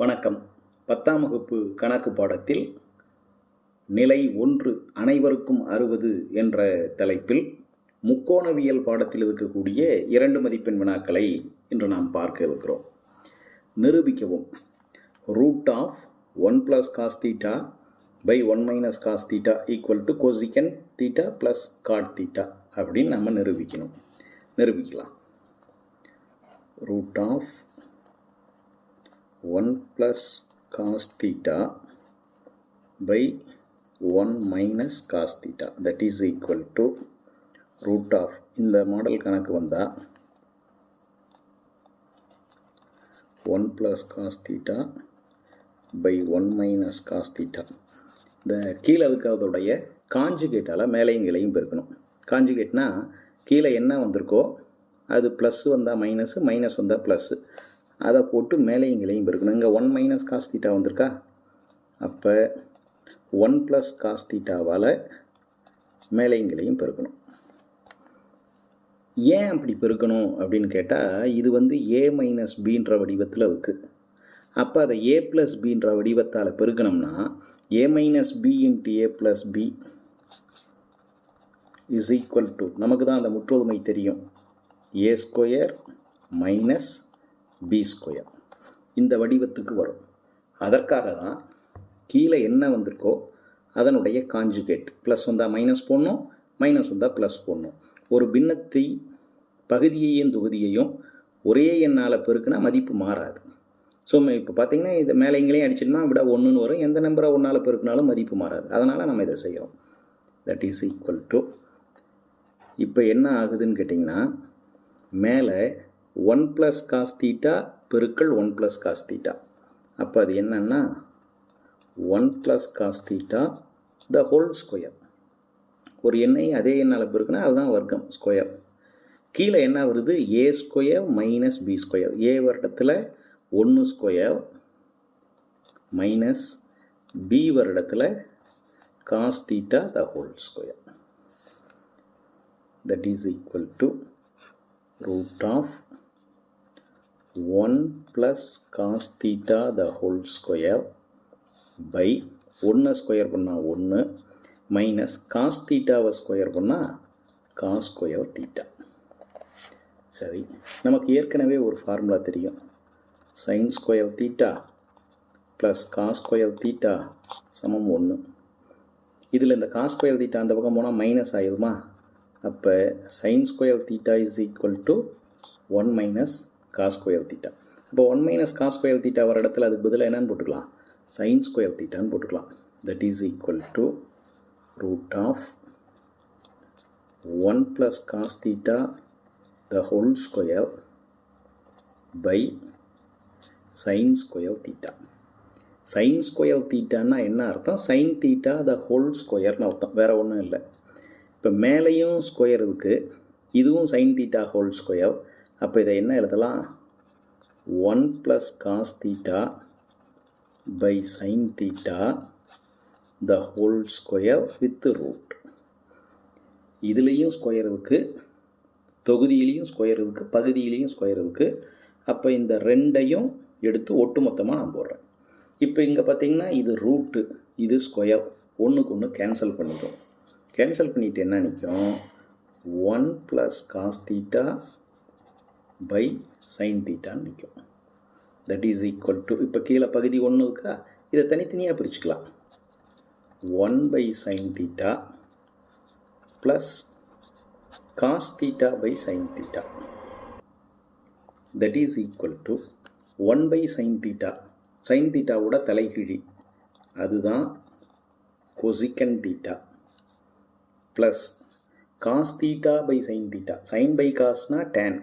வணக்கம். பத்தாம் வகுப்பு கணக்கு பாடத்தில் நிலை ஒன்று அனைவருக்கும் அறுபது என்ற தலைப்பில் முக்கோணவியல் பாடத்தில் இருக்கக்கூடிய இரண்டு மதிப்பெண் வினாக்களை இன்று நாம் பார்க்க இருக்கிறோம். நிரூபிக்கவும். Root of one plus cos theta by one minus cos theta equal to cosecant theta plus cot theta அப்படின்னு நம்ம நிரூபிக்கணும். நிரூபிக்கலாம். Root of 1 plus cos theta by 1 minus cos theta that is equal to root of இந்த model கணக்கு வந்தால் 1 plus cos theta by 1 minus cos theta இந்த கீழே இருக்கிறதுடைய காஞ்சுகேட்டால் மேலையும் கீழையும் பெருக்கணும். காஞ்சுகேட்னா கீழே என்ன வந்திருக்கோ அது ப்ளஸ் வந்தால் மைனஸு மைனஸ் வந்தால் ப்ளஸ்ஸு அதை போட்டு மேலேயும் கீழையும் பெருக்கணும். இங்கே ஒன் மைனஸ் காஸ் தீட்டா வந்திருக்கா? அப்போ ஒன் ப்ளஸ் காஸ் தீட்டாவால் மேலேயும் கீழையும் பெருக்கணும். ஏன் அப்படி பெருக்கணும் அப்படின்னு கேட்டால் இது வந்து ஏ மைனஸ் பின்ற வடிவத்தில் இருக்குது அப்போ அதை ஏ ப்ளஸ் பின்ற வடிவத்தால் பெருக்கணும்னா A minus B into A plus B is equal to நமக்கு தான் அந்த முற்றொதுமை தெரியும். A square minus B square இந்த வடிவத்துக்கு வரும். அதற்காக தான் கீழே என்ன வந்திருக்கோ அதனுடைய காஞ்சுகேட் ப்ளஸ் வந்தால் மைனஸ் போடணும் மைனஸ் வந்தால் ப்ளஸ் போடணும். ஒரு பின்னத்தை பகுதியையும் தொகுதியையும் ஒரே எண்ணால் பெருக்குனா மதிப்பு மாறாது. ஸோ இப்போ பார்த்தீங்கன்னா இதை மேலே இங்கேயும் அடிச்சிட்டோம்னா விட ஒன்றுன்னு வரும். எந்த நம்பரை ஒன்றால் பெருக்கினாலும் மதிப்பு மாறாது. அதனால் நம்ம இதை செய்கிறோம் தட் இஸ் ஈக்குவல் டு இப்போ என்ன ஆகுதுன்னு கேட்டிங்கன்னா மேலே ஒன் ப்ளஸ் காஸ் தீட்டா பெருக்கள் ஒன் ப்ளஸ் காஸ் தீட்டா. அப்போ அது என்னன்னா one plus cos theta the whole square. ஒரு எண்ணை அதே எண்ணால் பெருக்குன்னா அதுதான் வர்க்கம் ஸ்கொயர். கீழே என்ன வருது? A square minus B square. A வருடத்தில் ஒன்று ஸ்கொயர் மைனஸ் பி வருடத்தில் cos theta the whole square. That is equal to root of 1 plus cos theta the whole square by 1 square பண்ணால் ஒன்று மைனஸ் காஸ் தீட்டாவை square பண்ணால் cos square theta சரி நமக்கு ஏற்கனவே ஒரு ஃபார்முலா தெரியும். Sine square theta plus cos square theta சமம் ஒன்று இதில் இந்த காஸ் ஸ்கொயர் தீட்டா அந்த பக்கம் போனால் மைனஸ் ஆயிடுமா அப்போ sine square theta is equal to one minus cos square theta அப்போ one minus cos square theta வர இடத்துல அதுக்கு பதிலாக என்னன்னு போட்டுக்கலாம்? சைன் ஸ்கொயர் தீட்டான்னு போட்டுக்கலாம். That is equal to root of one plus cos theta the whole square by sine square theta sine square தீட்டான்னா என்ன அர்த்தம்? சைன் தீட்டா த ஹோல் ஸ்கொயர்னு அர்த்தம். வேறு ஒன்றும் இல்லை. இப்போ மேலேயும் ஸ்கொயர் இருக்குது இதுவும் சைன் தீட்டா ஹோல் ஸ்கொயர் அப்போ இதை என்ன எழுதலாம்? One plus cos theta by sine theta the whole square with root இதுலேயும் ஸ்கொயர் இருக்குது தொகுதியிலையும் ஸ்கொயர் இருக்குது பகுதியிலையும் ஸ்கொயர் இருக்குது அப்போ இந்த ரெண்டையும் எடுத்து ஒட்டுமொத்தமாக நான் போடுறேன். இப்போ இங்கே பார்த்தீங்கன்னா இது ரூட்டு இது ஸ்கொயர் ஒன்றுக்கு ஒன்று கேன்சல் பண்ணிடும் கேன்சல் பண்ணிவிட்டு என்ன நிற்கும் one plus cos theta by sine தீட்டான்னு நிற்கும் தட் இஸ் ஈக்குவல் டு இப்போ கீழே பகுதி ஒன்று இருக்கா? இதை தனித்தனியாக பிரிச்சுக்கலாம். One by sine theta plus cos theta by sine theta that is equal to one by sine theta sine தீட்டாவோட தலைகிழி. அதுதான் cosecant theta plus cos theta by sine theta sine by காஸ்னால் tan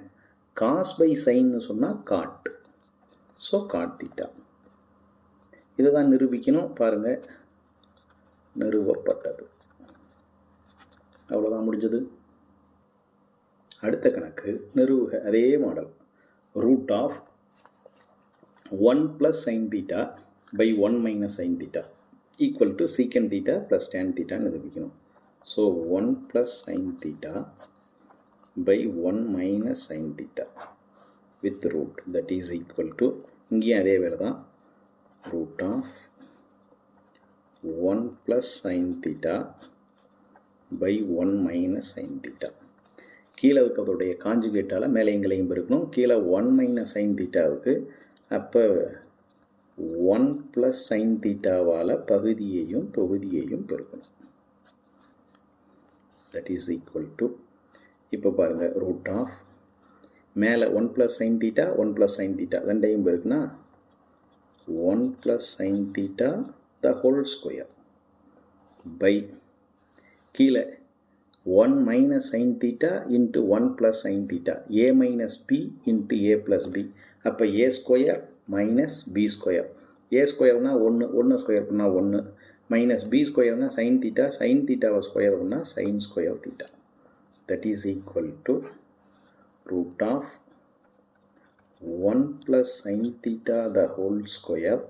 cos by சைன்னு சொன்னால் God so God theta. இதை தான் நிரூபிக்கணும். பாருங்கள் நிறுவப்பட்டது அவ்வளோதான் முடிஞ்சது. அடுத்த கணக்கு. நிறுவுக அதே model. Root of one plus sine theta by one minus sine theta equal to secant theta plus tan தீட்டான்னு நிரூபிக்கணும். So one plus sine theta by one minus sine theta with root that is equal to இங்கேயும் அதே வேலை தான் root of one plus sine theta by one minus sine theta கீழே இருக்கிறதுடைய காஞ்சுகேட்டால் மேலே எங்களையும் பெருக்கணும். கீழே ஒன் மைனஸ் சைன் தீட்டாவுக்கு அப்போ ஒன் ப்ளஸ் சைன் தீட்டாவால் பகுதியையும் தொகுதியையும் பெருக்கணும். தட் இஸ் ஈக்குவல் டு இப்போ பாருங்கள் ரூட் ஆஃப் மேலே one plus sine theta one plus sine theta ரெண்டையும் இருக்குன்னா one plus sine theta the whole square by கீழே one minus sine theta into one plus sine theta A minus B into A plus B அப்போ A square minus B square A ஸ்கொயர்னால் ஒன்று ஒன்று square பண்ணால் ஒன்று minus B ஸ்கொயர்னால் sine theta sine தீட்டாவை square பண்ணால் sine square theta that is equal to root of 1 plus sin theta the whole square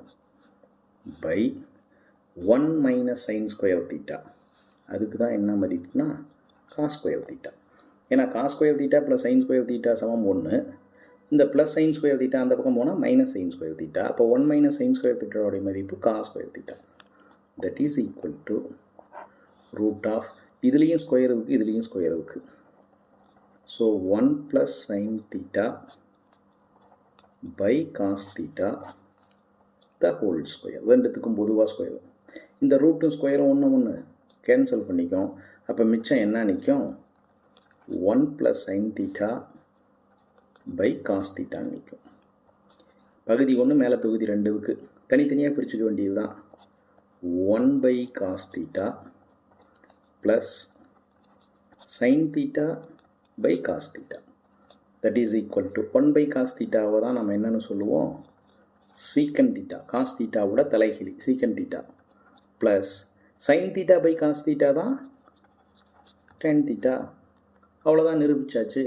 by 1 minus sin square theta. அதுக்கு தான் என்ன மதிப்புனா காஸ் ஸ்கொயர் தீட்டா ஏன்னா cos square theta plus sine square theta சமம் ஒன்று இந்த plus sine square theta அந்த பக்கம் போனால் மைனஸ் சைன் ஸ்கொயர் தீட்டா அப்போ ஒன் மைனஸ் சைன் ஸ்கொயர் தீட்டாவோடைய மதிப்பு cos square theta that is equal to root of இதுலேயும் ஸ்கொயர் இருக்குது இதுலேயும் ஸ்கொயர் இருக்குது so one plus sine theta by cos theta the whole square ரெண்டுத்துக்கும் பொதுவாக ஸ்கொயர் இந்த ரூட்டும் ஸ்கொயரும் ஒன்று ஒன்று கேன்சல் பண்ணிக்கும். அப்போ மிச்சம் என்ன நிற்கும் one plus sine theta by cos தீட்டான்னு நிற்கும் பகுதி ஒன்று மேலே தொகுதி ரெண்டுக்கு தனித்தனியாக பிரிச்சுக்க வேண்டியது தான் one by cos theta plus sine theta by cos theta that is equal to one by cos தீட்டாவை தான் நம்ம என்னென்னு சொல்லுவோம்? சீக்கன் தீட்டா காஸ் தீட்டாவோட தலைகிழி secant theta plus sine theta by cos theta தான் டென் தீட்டா அவ்வளோதான் நிரூபித்தாச்சு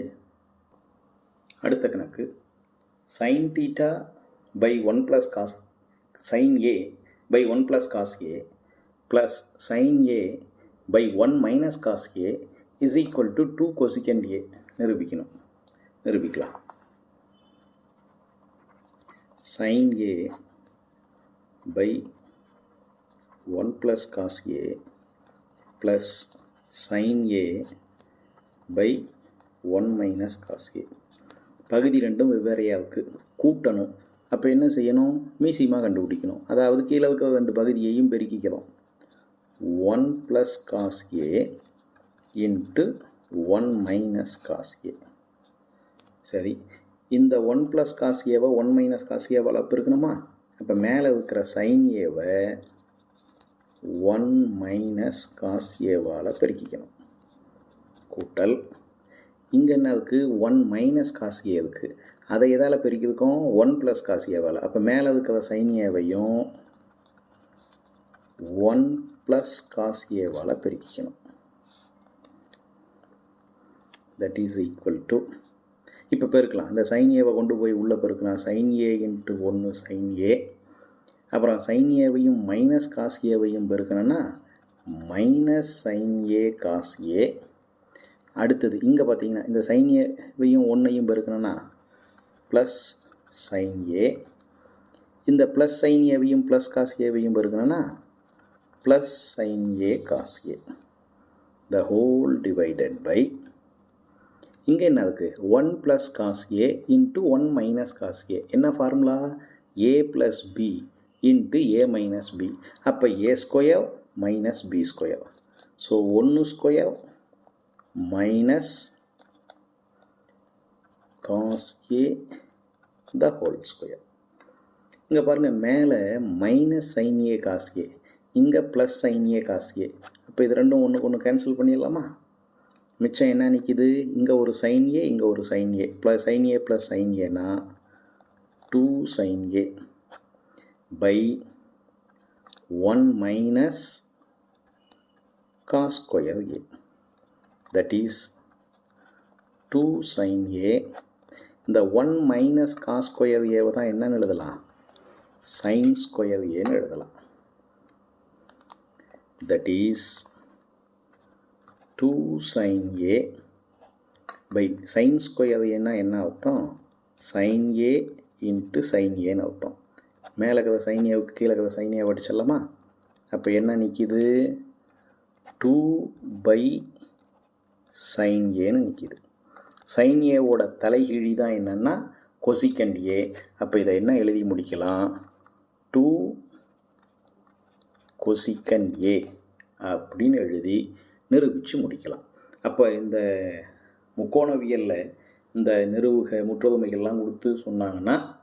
அடுத்த கணக்கு. Sine theta by one plus cos sine A by one plus cos A plus sine A by one minus cos A is equal to two cosecant A நிரூபிக்கணும். நிரூபிக்கலாம். Sine A by one plus cos A plus sine A by one minus cos A பகுதி ரெண்டும் வெவ்வேறையாக இருக்குது கூட்டணும். அப்போ என்ன செய்யணும்? மீசியமாக கண்டுபிடிக்கணும். அதாவது கீழே இருக்கிற ரெண்டு பகுதியையும் பெருக்கிக்கிறோம். One plus cos A into one minus cos A சரி இந்த ஒன் ப்ளஸ் காஸ் ஏவை ஒன் மைனஸ் காஸ் ஏவால் பெருக்கணுமா அப்போ மேலே இருக்கிற சைன் ஏவை ஒன் மைனஸ் காஸ் ஏவால் பெருக்கிக்கணும். கூட்டல். இங்கே என்ன இருக்குது ஒன் மைனஸ் காஸ் ஏ இருக்குது அதை எதால் பெருக்கியிருக்கோம்? ஒன் ப்ளஸ் காஸ் ஏவால் அப்போ மேலே இருக்கிற சைன் ஏவையும் ஒன் ப்ளஸ் காஸ் ஏவால் பெருக்கிக்கணும். தட் இஸ் ஈக்குவல் டு இப்போ பெருக்கலாம். இந்த சைன் ஏவை கொண்டு போய் உள்ளே பெருக்கலாம் சைன் ஏ இன்ட்டு ஒன்று சைன் ஏ அப்புறம் சைன் ஏவையும் மைனஸ் காஸ் ஏவையும் பெருக்கணும்னா minus sine A cos A அடுத்தது இங்கே பார்த்தீங்கன்னா இந்த சைன் ஏவையும் ஒன்றையும் பெருக்கணும்னா ப்ளஸ் சைன் ஏ இந்த ப்ளஸ் சைன் ஏவையும் ப்ளஸ் காஸ் ஏவையும் பெருக்கணும்னா plus sine A cos A the whole divided by இங்கே என்ன இருக்குது one plus cos A into one minus cos A என்ன formula A plus B into A minus B அப்போ A square minus B square so ஒன்று square minus cos A the whole square இங்கே பாருங்கள் மேலே minus sine A cos A இங்கே plus sine A cos A. அப்போ இது ரெண்டும் ஒன்றுக்கு ஒன்று கேன்சல் பண்ணிடலாமா? மிச்சம் என்ன நிற்கிது இங்கே ஒரு சைன் ஏ இங்கே ஒரு sine A. Plus sine A plus sine ஏனா two sine A by one minus cos square A. That is two sine A. இந்த ஒன் மைனஸ் காஸ் ஸ்கொயர் ஏவை தான் என்னன்னு எழுதலாம்? சைன் ஸ்கொயர் ஏன்னு எழுதலாம். That is two sine A by sine square ஏன்னா என்ன அர்த்தம்? சைன் ஏ இன்ட்டு சைன் ஏன்னு அர்த்தம். மேலே இருக்கிற சைன் ஏவுக்கு கீழே இருக்கிற சைன் ஏ அடிச்சிடலாமா அப்போ என்ன நிற்கிது டூ பை சைன் ஏன்னு நிற்கிது சைன் ஏவோட தலைகீழி தான் என்னென்னா கொசிக்கண்ட் ஏ அப்போ இதை என்ன எழுதி முடிக்கலாம்? டூ கொசிக்கன் ஏ அப்படின்னு எழுதி நிரூபித்து முடிக்கலாம். அப்போ இந்த முக்கோணவியலில் இந்த நிறுவுக முற்றொதுமைகள்லாம் கொடுத்து சொன்னாங்கன்னா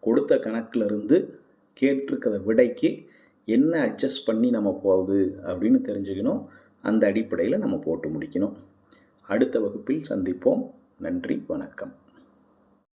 கொடுத்த கணக்கிலிருந்து கேட்டிருக்கிற விடைக்கு என்ன அட்ஜஸ்ட் பண்ணி நம்ம போகுது அப்படின்னு தெரிஞ்சுக்கணும். அந்த அடிப்படையில் நம்ம போட்டு முடிக்கணும். அடுத்த வகுப்பில் சந்திப்போம். நன்றி வணக்கம்.